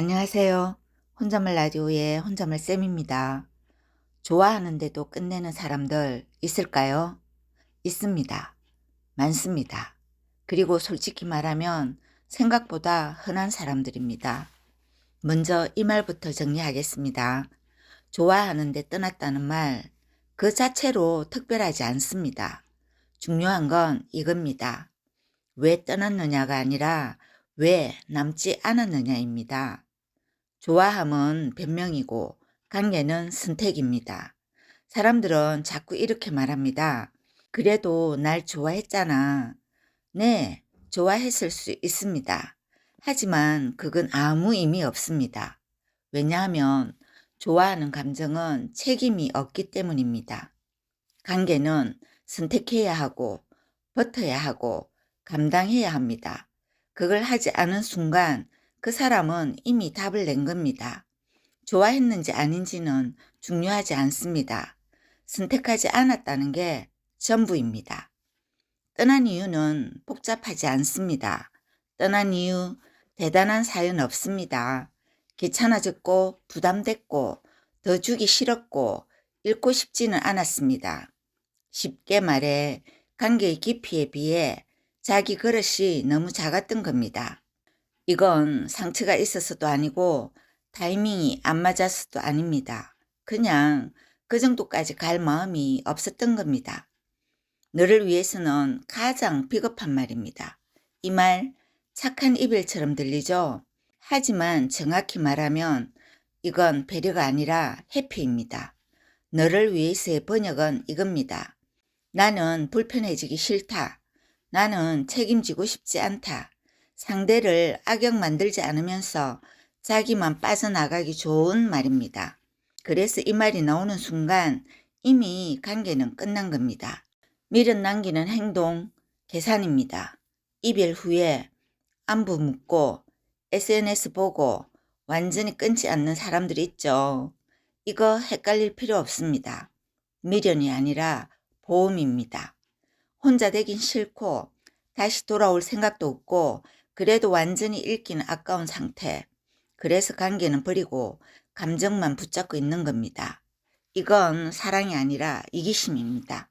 안녕하세요. 혼자말 라디오의 혼자말 쌤입니다. 좋아하는데도 끝내는 사람들 있을까요? 있습니다. 많습니다. 그리고 솔직히 말하면 생각보다 흔한 사람들입니다. 먼저 이 말부터 정리하겠습니다. 좋아하는데 떠났다는 말, 그 자체로 특별하지 않습니다. 중요한 건 이겁니다. 왜 떠났느냐가 아니라 왜 남지 않았느냐입니다. 좋아함은 변명이고 관계는 선택입니다. 사람들은 자꾸 이렇게 말합니다. 그래도 날 좋아했잖아. 네, 좋아했을 수 있습니다. 하지만 그건 아무 의미 없습니다. 왜냐하면 좋아하는 감정은 책임이 없기 때문입니다. 관계는 선택해야 하고 버텨야 하고 감당해야 합니다. 그걸 하지 않은 순간 그 사람은 이미 답을 낸 겁니다. 좋아했는지 아닌지는 중요하지 않습니다. 선택하지 않았다는 게 전부입니다. 떠난 이유는 복잡하지 않습니다. 떠난 이유 대단한 사연 없습니다. 귀찮아졌고 부담됐고 더 주기 싫었고 잃고 싶지는 않았습니다. 쉽게 말해 관계의 깊이에 비해 자기 그릇이 너무 작았던 겁니다. 이건 상처가 있어서도 아니고 타이밍이 안 맞아서도 아닙니다. 그냥 그 정도까지 갈 마음이 없었던 겁니다. 너를 위해서는 가장 비겁한 말입니다. 이 말 착한 이별처럼 들리죠? 하지만 정확히 말하면 이건 배려가 아니라 해피입니다. 너를 위해서의 번역은 이겁니다. 나는 불편해지기 싫다. 나는 책임지고 싶지 않다. 상대를 악역 만들지 않으면서 자기만 빠져나가기 좋은 말입니다. 그래서 이 말이 나오는 순간 이미 관계는 끝난 겁니다. 미련 남기는 행동, 계산입니다. 이별 후에 안부 묻고 SNS 보고 완전히 끊지 않는 사람들이 있죠. 이거 헷갈릴 필요 없습니다. 미련이 아니라 보험입니다. 혼자 되긴 싫고 다시 돌아올 생각도 없고 그래도 완전히 잃기는 아까운 상태. 그래서 관계는 버리고 감정만 붙잡고 있는 겁니다. 이건 사랑이 아니라 이기심입니다.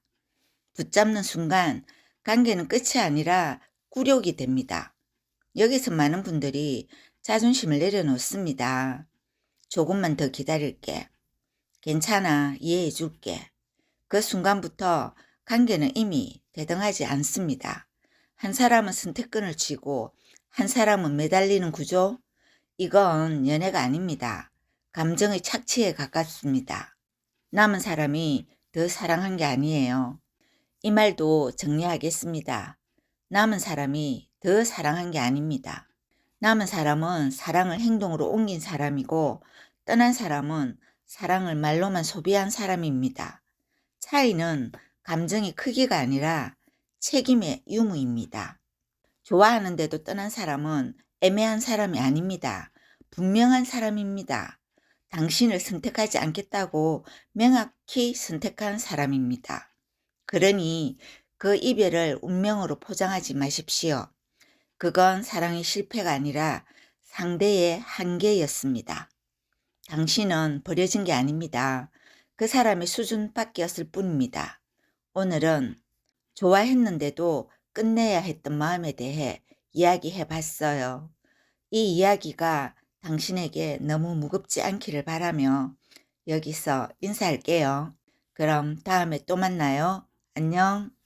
붙잡는 순간 관계는 끝이 아니라 굴욕이 됩니다. 여기서 많은 분들이 자존심을 내려놓습니다. 조금만 더 기다릴게. 괜찮아. 이해해 줄게. 그 순간부터 관계는 이미 대등하지 않습니다. 한 사람은 선택권을 쥐고 한 사람은 매달리는 구조? 이건 연애가 아닙니다. 감정의 착취에 가깝습니다. 남은 사람이 더 사랑한 게 아니에요. 이 말도 정리하겠습니다. 남은 사람이 더 사랑한 게 아닙니다. 남은 사람은 사랑을 행동으로 옮긴 사람이고 떠난 사람은 사랑을 말로만 소비한 사람입니다. 차이는 감정의 크기가 아니라 책임의 유무입니다. 좋아하는데도 떠난 사람은 애매한 사람이 아닙니다. 분명한 사람입니다. 당신을 선택하지 않겠다고 명확히 선택한 사람입니다. 그러니 그 이별을 운명으로 포장하지 마십시오. 그건 사랑의 실패가 아니라 상대의 한계였습니다. 당신은 버려진 게 아닙니다. 그 사람의 수준밖이었을 뿐입니다. 오늘은 좋아했는데도 끝내야 했던 마음에 대해 이야기해 봤어요. 이 이야기가 당신에게 너무 무겁지 않기를 바라며 여기서 인사할게요. 그럼 다음에 또 만나요. 안녕.